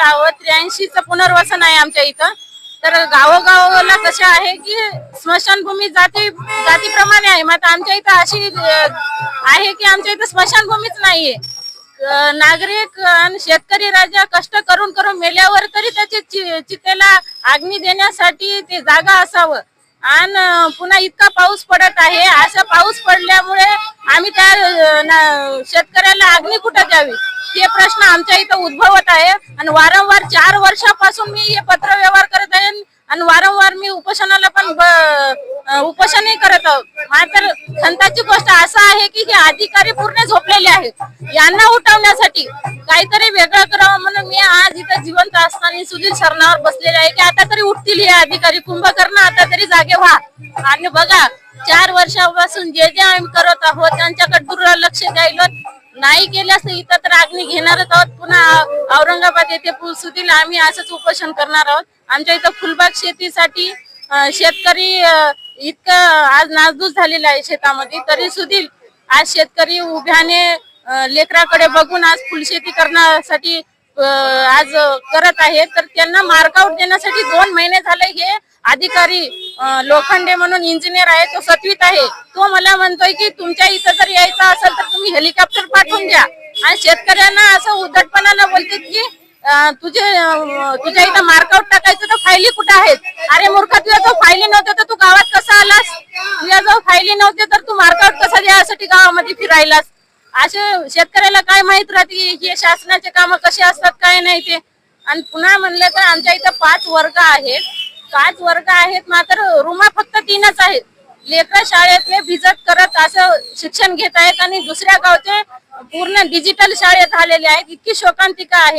लावत त्र्याऐंशीच पुनर्वसन आहे आमच्या इथं. तर गावोगावला कसं आहे की स्मशानभूमी जाती जातीप्रमाणे आहे. मग आमच्या इथं अशी आहे की आमच्या इथं स्मशानभूमीच नाहीये. नागरिक आणि शेतकरी राजा कष्ट करून करून मेल्यावर तरी त्याचे चि- चितेला अग्नी देण्यासाठी ते जागा असावं. आणि पुन्हा इतका पाऊस पडत आहे. असा पाऊस पडल्यामुळे आम्ही त्या शेतकऱ्याला अग्नी कुठं द्यावी? हे प्रश्न आमच्या इथं उद्भवत आहे. आणि वारंवार चार वर्षापासून मी हे पत्र व्यवहार करत आहे. आणि वारंवार मी उपोषणाला पण उपोषणही करत आहोत. मात्र खंताची गोष्ट असं आहे की हे अधिकारी पूर्ण झोपलेले आहेत. यांना उठवण्यासाठी काहीतरी वेगळं करावं म्हणून मी जिवंत असताना सुधीर शरणावर बसलेले आहे की आता तरी उठतील हे अधिकारी. कुंभकर्ण आता तरी जागे व्हा. आणि बघा चार वर्षापासून जे जे आम्ही करत आहोत त्यांच्याकडे दुर्लक्ष द्यायला नाही केल्यास इथं तर अग्नी घेणारच आहोत. पुन्हा औरंगाबाद येथे सुधील आम्ही असंच उपोषण करणार आहोत. आमच्या इथं फुलबाग शेतीसाठी शेतकरी इतकं आज नासधूस झालेला आहे शेतामध्ये. तरी सुधील आज शेतकरी उभ्याने लेकराकडे बघून आज फुलशेती करण्यासाठी आज करत आहे तर त्यांना मार्कआउट देण्यासाठी दोन महिने झाले हे अधिकारी लोखंडे म्हणून इंजिनियर आहे तो सत्वित आहे. तो मला म्हणतोय की तुमच्या इथं जर यायचं असेल तर तुम्ही हेलिकॉप्टर पाठवून द्या. आणि शेतकऱ्यांना असं उद्धटपणाला बोलते की तुझे तुझ्या इथं मार्कआउट टाकायचं तर फायली कुठं आहेत? अरे मूर्ख तुझ्या जो फायली नव्हत्या तर तू गावात कसा आलास? तुझ्या जो फायली नव्हते तर तू मार्कआउट कसा द्यासाठी गावामध्ये फिरायलास? असं शेतकऱ्याला काय माहीत राहते की हे शासनाचे काम कसे असतात काय नाही ते. आणि पुन्हा म्हणलं तर आमच्या इथं पाच वर्ग आहेत. पाच वर्ग आहेत मात्र रुमा फक्त तीनच आहेत. लेकर शाळेतले भिजत करत असं शिक्षण घेत आहेत आणि दुसऱ्या गावचे पूर्ण डिजिटल शाळेत आलेले आहेत. इतकी शोकांतिका आहे.